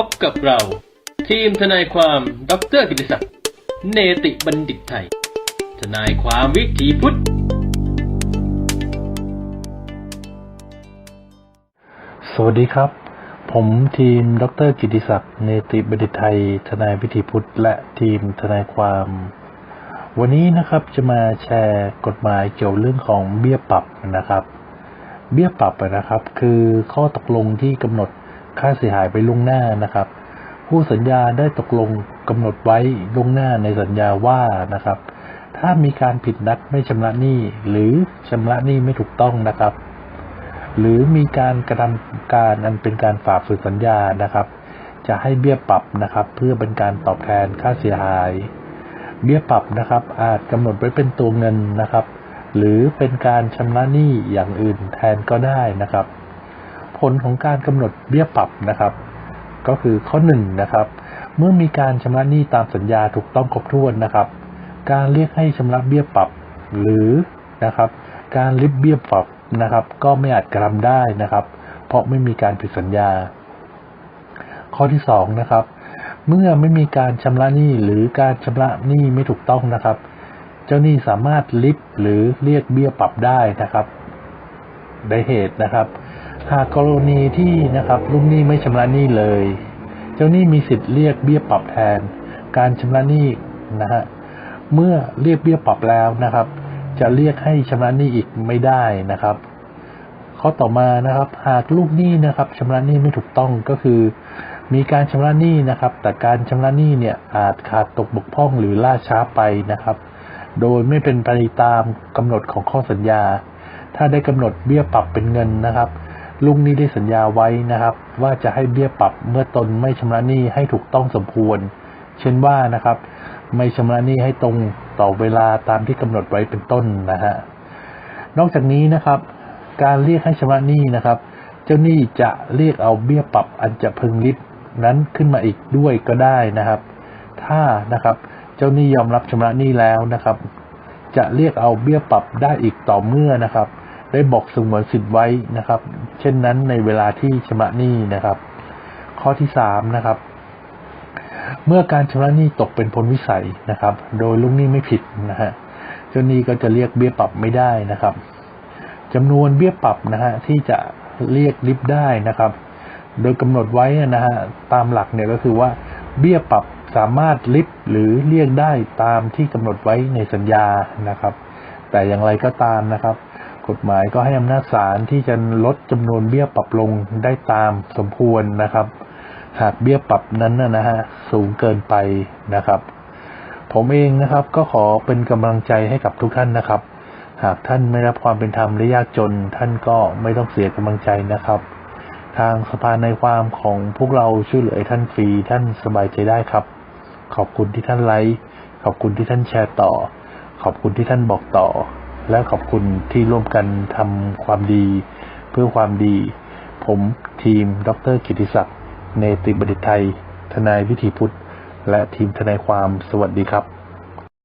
พบกับเรา ทีมทนายความดรกิติศักดิ์เนติบัณฑิตไทย ทนายความวิถีพุทธ สวัสดีครับ ผมทีมดรกิติศักดิ์เนติบัณฑิตไทย ทนายวิถีพุทธ และทีมทนายความ วันนี้นะครับจะมาแชร์กฎหมายเกี่ยวเรื่องของเบี้ยปรับนะครับ เบี้ยปรับนะครับ คือข้อตกลงที่กำหนด ค่าเสียหายไปล่วงหน้านะครับ ผู้สัญญาได้ตกลงกำหนดไว้ล่วงหน้าในสัญญาว่านะครับ ถ้ามีการผิดนัดไม่ชำระหนี้หรือชำระหนี้ไม่ถูกต้องนะครับ หรือมีการกระทำการอันเป็นการฝ่าฝืนสัญญานะครับ จะให้เบี้ยปรับนะครับ เพื่อเป็นการตอบแทนค่าเสียหาย เบี้ยปรับนะครับ อาจกำหนดไว้เป็นตัวเงินนะครับ หรือเป็นการชำระหนี้อย่างอื่นแทนก็ได้นะครับ ลของการกำหนดเบี้ยปรับนะครับ ก็คือข้อหนึ่งนะครับ เมื่อมีการชำระหนี้ตามสัญญาถูกต้องครบถ้วนนะครับ การเรียกให้ชำระเบี้ยปรับ หรือนะครับ การริบเบี้ยปรับนะครับ ก็ไม่อาจกระทำได้นะครับ เพราะไม่มีการผิดสัญญา ข้อที่สองนะครับ เมื่อไม่มีการชำระหนี้หรือการชำระหนี้ไม่ถูกต้องนะครับ เจ้าหนี้สามารถริบหรือเรียกเบี้ยปรับได้นะครับได้เหตุนะครับ หากกรณีที่นะครับลูกหนี้ไม่ชำระหนี้เลย เจ้าหนี้มีสิทธิ์เรียกเบี้ยปรับแทน การชำระหนี้นะฮะเมื่อเรียกเบี้ยปรับแล้วนะครับ จะเรียกให้ชำระหนี้อีกไม่ได้นะครับข้อต่อมานะครับ หากลูกหนี้นะครับชำระหนี้ไม่ถูกต้องก็คือ มีการชำระหนี้นะครับ แต่การชำระหนี้เนี่ยอาจขาดตกบกพร่องหรือล่าช้าไปนะครับ โดยไม่เป็นไปตามกำหนดของข้อสัญญา ถ้าได้กำหนดเบี้ยปรับเป็นเงินนะครับ ลุงนี้ได้สัญญาไว้นะครับ ว่าจะให้เบี้ยปรับเมื่อตนไม่ชำระหนี้ให้ถูกต้องสมควร เช่นว่านะครับ ไม่ชำระหนี้ให้ตรงต่อเวลาตามที่กำหนดไว้เป็นต้นนะฮะนอกจากนี้นะครับ การเรียกให้ชำระหนี้นะครับ เจ้าหนี้จะเรียกเอาเบี้ยปรับอันจะพึงริบนั้นขึ้นมาอีกด้วยก็ได้นะครับ ถ้านะครับเจ้าหนี้ยอมรับชำระหนี้แล้วนะครับ จะเรียกเอาเบี้ยปรับได้อีกต่อเมื่อนะครับ ได้บอกสงวนสิทธิ์ไว้นะครับ เช่นนั้นในเวลาที่ชำระหนี้นะครับ ข้อที่สามนะครับ เมื่อการชำระหนี้ตกเป็นพ้นวิสัยนะครับ โดยลูกหนี้ไม่ผิดนะฮะเจ้าหนี้ก็จะเรียกเบี้ยปรับไม่ได้นะครับจำนวนเบี้ยปรับนะฮะที่จะเรียกริบได้นะครับ โดยกำหนดไว้นะฮะตามหลักเนี่ยก็คือว่าเบี้ยปรับสามารถริบหรือเรียกได้ตามที่กำหนดไว้ในสัญญานะครับ แต่อย่างไรก็ตามนะครับ กฎหมายก็ให้อำนาจศาลที่จะลดจำนวนเบี้ยปรับลงได้ตามสมควรนะครับ หากเบี้ยปรับนั้นนะนะฮะสูงเกินไปนะครับ ผมเองนะครับก็ขอเป็นกำลังใจให้กับทุกท่านนะครับ หากท่านไม่รับความเป็นธรรมและยากจน ท่านก็ไม่ต้องเสียกำลังใจนะครับ ทางสภาในความของพวกเราช่วยเหลือท่านฟรีท่านสบายใจได้ครับ ขอบคุณที่ท่านไลค์ขอบคุณที่ท่านแชร์ต่อ ขอบคุณที่ท่านบอกต่อ และขอบคุณที่ร่วมกันทำความดี เพื่อความดี ผมทีม ดรกิติศักดิ์เนติบดิตไทย ทนายวิถีพุทธ และทีมทนายความสวัสดีครับ